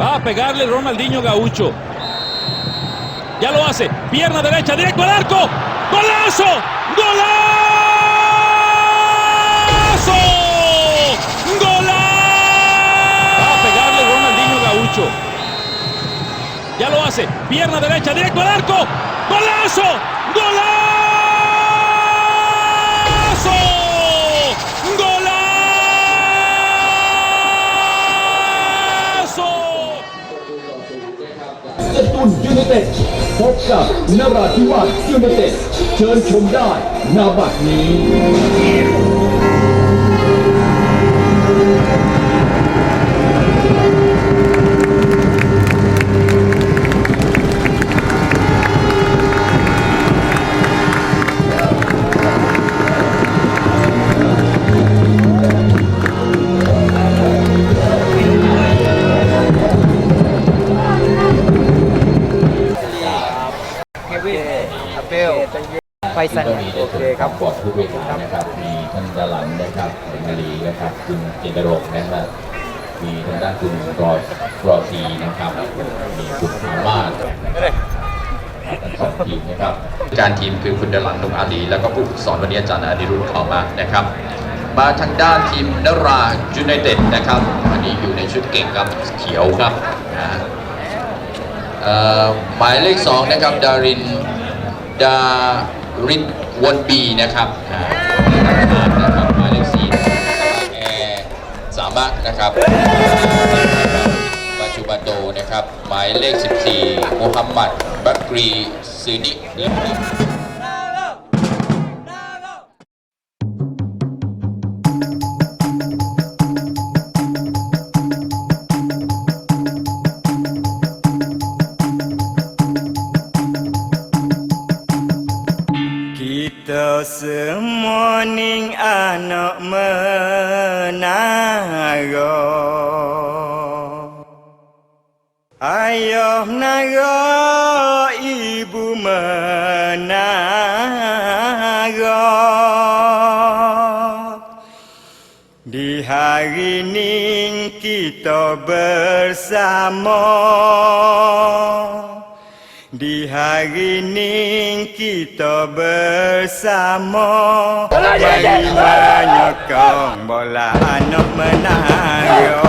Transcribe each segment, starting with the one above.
Va a pegarle Ronaldinho Gaucho. Ya lo hace. Pierna derecha, directo al arco. ¡Golazo! ¡Golazo! ¡Golazo! Va a pegarle Ronaldinho Gaucho. Ya lo hace. Pierna derecha, directo al arco. ¡Golazo! ¡Golazo! ตุลยูเนเต็ดพบกับนราธิวาสยูเนเต็ดเชิญชมได้นาบัดนี้ ไฟสันโอเคครับบอร์ดผู้บริหารนะครับ มีท่านดาลันนะครับคุณมารีนะครับ คุณจินตรงค์นะครับ มีทางด้านคุณรอยรอซีนะครับ มีคุณสามารถทั้งสองทีมนะครับการทีมคือคุณเดลันนุงอาลี แล้วก็ผู้ฝึกสอนวันนี้อาจารย์อดิรุณขอมานะครับ มาทางด้านทีมนราจูไนเต็ดนะครับ อันนี้อยู่ในชุดเก่งครับเขียวครับนะฮะเอ่อหมายเลขสองนะครับดารินดา รินวนบีนะครับอ่านะครับหมายเลขสี่แอร์สามารถนะครับปัจจุบันโดนะครับ หมายเลข 14โมฮัมหมัด บักรีซีนิลิ Kita semua ning anak menara. Ayah menara, ibu menara. Di hari ini kita bersama Di hari ini kita bersama. Mari menyokong bola anak menara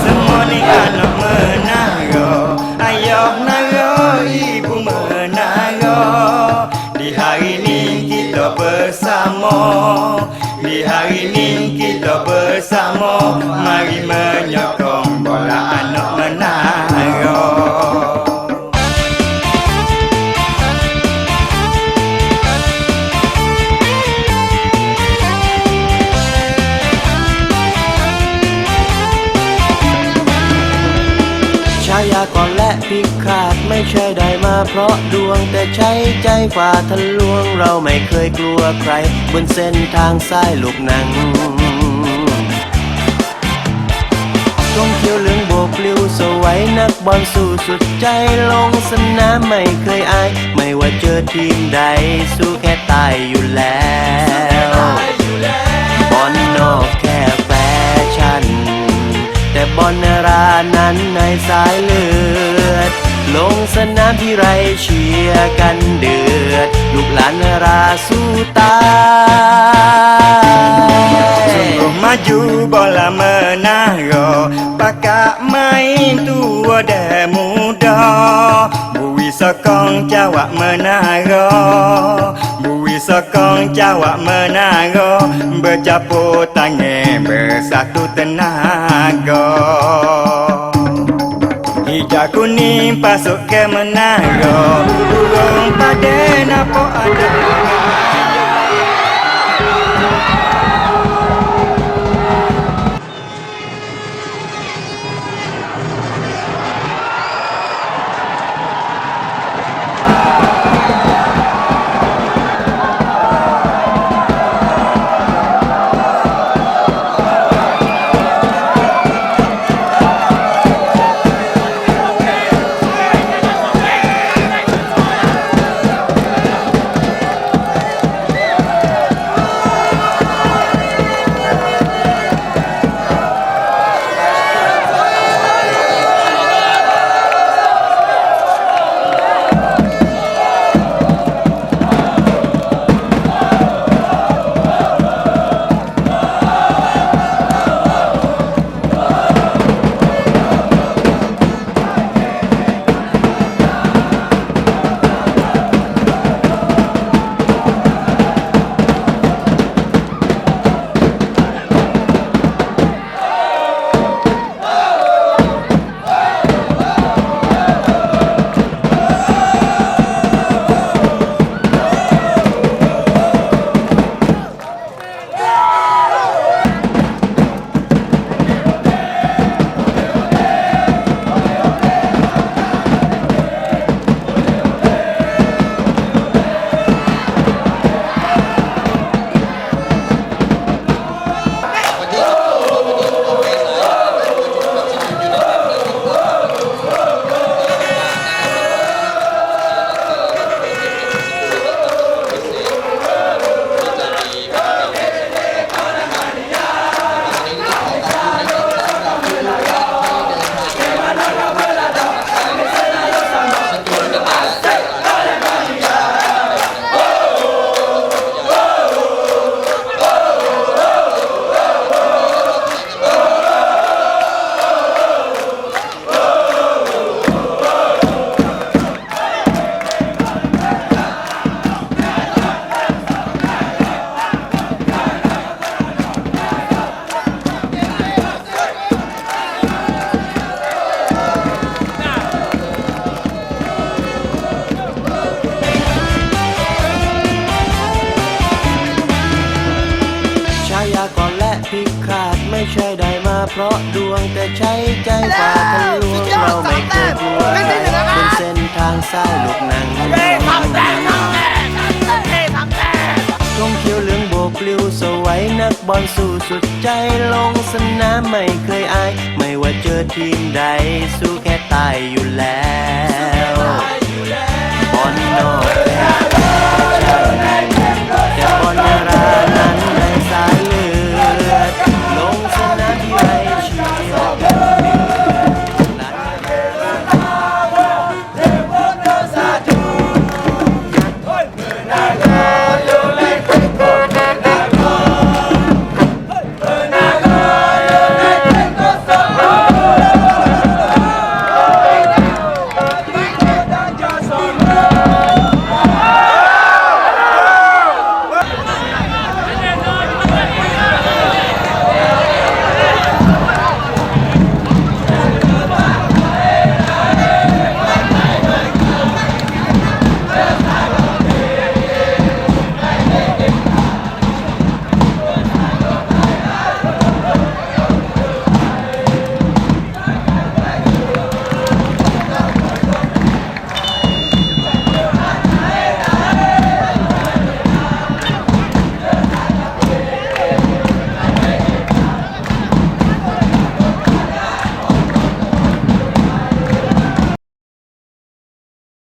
semua ni anak menara Ayah menara, ibu menara Di hari ini kita bersama. Di hari ini kita bersama. Mari menyokong ก่อนและพิฆาตไม่ใช่ได้มาเพราะดวงแต่ใช้ใจฝ่าทะลวง เราไม่เคยกลัวใคร บนเส้นทางสายลูกหนังกองเขียวเหลืองโบกปลิวสวัยนักบอลสู้สุดใจลงสนามไม่เคยอาย ไม่ว่าเจอทีมใด สู้แค่ตายอยู่แล้ว บอลนอกแค่แฟชั่นแต่ บอลนารานั้นในสายเลือด ลงสนามที่ไรเชียร์กันเดือด ลูกหลานนาราสู้ตาย Sungguh maju bola menara Pakak main tua dan muda Bui sokong jawab menara Bui sokong jawab menara Bercapur tangan bersatu tenaga. Hijau kuning pasuk ke menara Burung pada nampak ada เพราะดวงแต่ใช้ใจฝ่าทะลวงเราไม่เคยกลัวใครบนเส้นทางสายลูกหนังธงเขียวเหลืองโบกปลิวสวัยนักบอลสู้สุดใจลงสนามไม่เคยอาย ไม่ว่าเจอทีมใดสู้แค่ตายอยู่แล้วบอลนอกแค่ช่างแต่บอลนารา